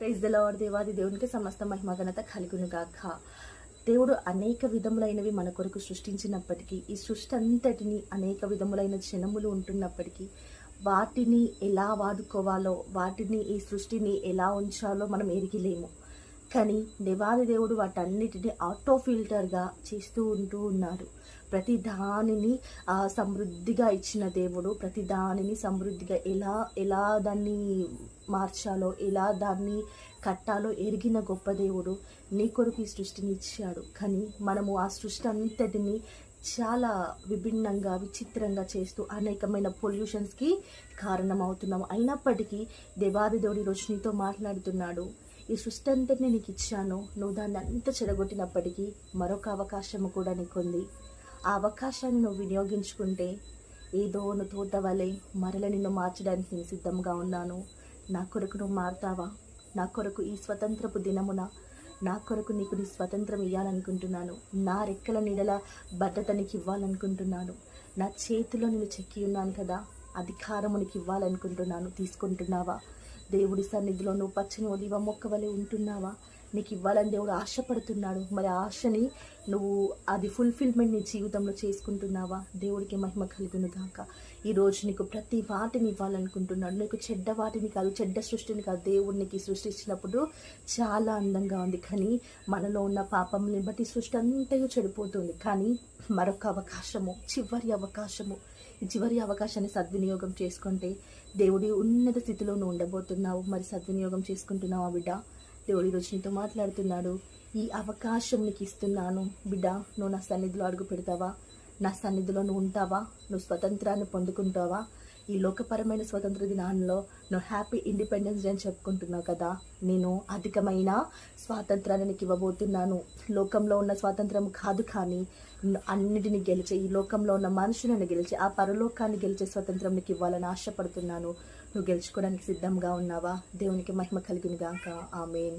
Praise దలవాడు దేవాది దేవునికి సమస్త మహిమ ఘనత కలుగునుగాక. దేవుడు అనేక విధములైనవి మన కొరకు సృష్టించినప్పటికీ ఈ సృష్టి అంతటిని అనేక విధములైన జనములు ఉంటున్నప్పటికీ వాటిని ఎలా వాడుకోవాలో వాటిని ఈ సృష్టిని ఎలా ఉంచాలో మనం ఎరిగిలేము. కానీ దేవాది దేవుడు వాటన్నిటిని ఆటో ఫిల్టర్గా చేస్తూ ఉంటూ ఉన్నాడు. ప్రతి దానిని సమృద్ధిగా ఇచ్చిన దేవుడు ప్రతి దానిని సమృద్ధిగా ఎలా ఎలా దాన్ని మార్చాలో ఎలా దాన్ని కట్టాలో ఎరిగిన గొప్ప దేవుడు నీ కొరకు ఈ సృష్టిని ఇచ్చాడు. కానీ మనము ఆ సృష్టి అంతటిని చాలా విభిన్నంగా విచిత్రంగా చేస్తూ అనేకమైన పొల్యూషన్స్కి కారణమవుతున్నాము. అయినప్పటికీ దేవాది దేవుడు ఈరోజు నీతో మాట్లాడుతున్నాడు. ఈ సృష్టి అంతటిని నీకు ఇచ్చాను నువ్వు దాన్ని అంత చెడగొట్టినప్పటికీ మరొక అవకాశము కూడా నీకుంది. ఆ అవకాశాన్ని నువ్వు వినియోగించుకుంటే ఏదో నువ్వు తోట వలె మరల నిన్ను మార్చడానికి నేను సిద్ధంగా ఉన్నాను. నా కొరకు నువ్వు మారుతావా? నా కొరకు ఈ స్వతంత్రపు దినమున నా కొరకు నీకు నీ స్వతంత్రం ఇవ్వాలనుకుంటున్నాను నా రెక్కల నీడల భద్రత నీకు ఇవ్వాలనుకుంటున్నాను నా చేతిలో నేను చెక్కి ఉన్నాను కదా. అధికారము నీకు ఇవ్వాలనుకుంటున్నాను తీసుకుంటున్నావా? దేవుడి సన్నిధిలో నువ్వు పచ్చని ఒలివ మొక్క వలె ఉంటున్నావా? నీకు ఇవ్వాలని దేవుడు ఆశపడుతున్నాడు. మరి ఆశని నువ్వు అది ఫుల్ఫిల్మెంట్ నీ జీవితంలో చేసుకుంటున్నావా? దేవుడికి మహిమ కలుగును కాక ఈరోజు నీకు ప్రతి వాటిని ఇవ్వాలనుకుంటున్నాడు. నీకు చెడ్డ వాటిని కాదు చెడ్డ సృష్టిని కాదు దేవుడు నీకు సృష్టించినప్పుడు చాలా అందంగా ఉంది. కానీ మనలో ఉన్న పాపంని బట్టి సృష్టి అంతయు చెడిపోతుంది. కానీ మరొక అవకాశము చివరి అవకాశము చివరి అవకాశాన్ని సద్వినియోగం చేసుకుంటే దేవుడి ఉన్నత స్థితిలో నువ్వు ఉండబోతున్నావు. మరి సద్వినియోగం చేసుకుంటున్నావు బిడ్డ? దేవుడు ఈరోజు నీతో మాట్లాడుతున్నాడు. ఈ అవకాశం నీకు ఇస్తున్నాను బిడ్డ నువ్వు నా సన్నిధిలో అడుగు పెడతావా నా సన్నిధిలో నువ్వు ఉంటావా? నువ్వు స్వతంత్రాన్ని పొందుకుంటావా? ఈ లోకపరమైన స్వతంత్ర దినాల్లో నువ్వు హ్యాపీ ఇండిపెండెన్స్ డే అని చెప్పుకుంటున్నావు కదా. నేను అధికమైన స్వాతంత్రాన్ని నీకు ఇవ్వబోతున్నాను. లోకంలో ఉన్న స్వాతంత్రం కాదు కానీ అన్నిటిని గెలిచే ఈ లోకంలో ఉన్న మనుషులను గెలిచి ఆ పరలోకాన్ని గెలిచే స్వతంత్రం నీకు ఇవ్వాలని ఆశపడుతున్నాను. నువ్వు గెలుచుకోవడానికి సిద్ధంగా ఉన్నావా? దేవునికి మహిమ కలిగినగాక. ఆమెన్.